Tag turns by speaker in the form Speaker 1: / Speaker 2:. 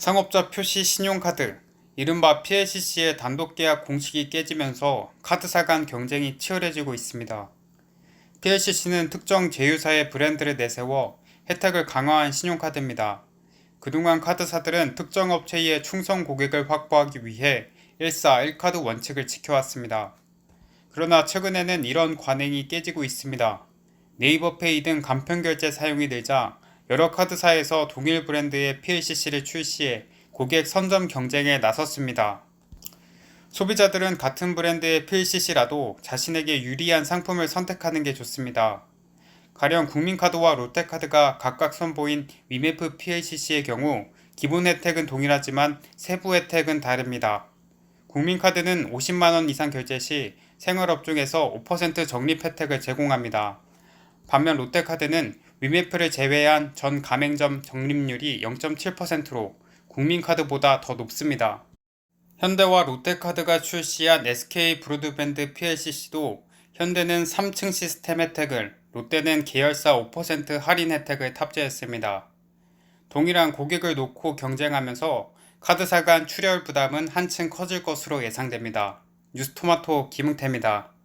Speaker 1: 상업자 표시 신용카드, 이른바 PLCC의 단독 계약 공식이 깨지면서 카드사 간 경쟁이 치열해지고 있습니다. PLCC는 특정 제휴사의 브랜드를 내세워 혜택을 강화한 신용카드입니다. 그동안 카드사들은 특정 업체의 충성 고객을 확보하기 위해 1사 1카드 원칙을 지켜왔습니다. 그러나 최근에는 이런 관행이 깨지고 있습니다. 네이버페이 등 간편 결제 사용이 늘자 여러 카드사에서 동일 브랜드의 PLCC를 출시해 고객 선점 경쟁에 나섰습니다. 소비자들은 같은 브랜드의 PLCC라도 자신에게 유리한 상품을 선택하는 게 좋습니다. 가령 국민카드와 롯데카드가 각각 선보인 위메프 PLCC의 경우 기본 혜택은 동일하지만 세부 혜택은 다릅니다. 국민카드는 50만원 이상 결제 시 생활업종에서 5% 적립 혜택을 제공합니다. 반면 롯데카드는 위메프를 제외한 전 가맹점 적립률이 0.7%로 국민카드보다 더 높습니다. 현대와 롯데카드가 출시한 SK 브로드밴드 PLCC도 현대는 3층 시스템 혜택을, 롯데는 계열사 5% 할인 혜택을 탑재했습니다. 동일한 고객을 놓고 경쟁하면서 카드사 간 출혈 부담은 한층 커질 것으로 예상됩니다. 뉴스토마토 김흥태입니다.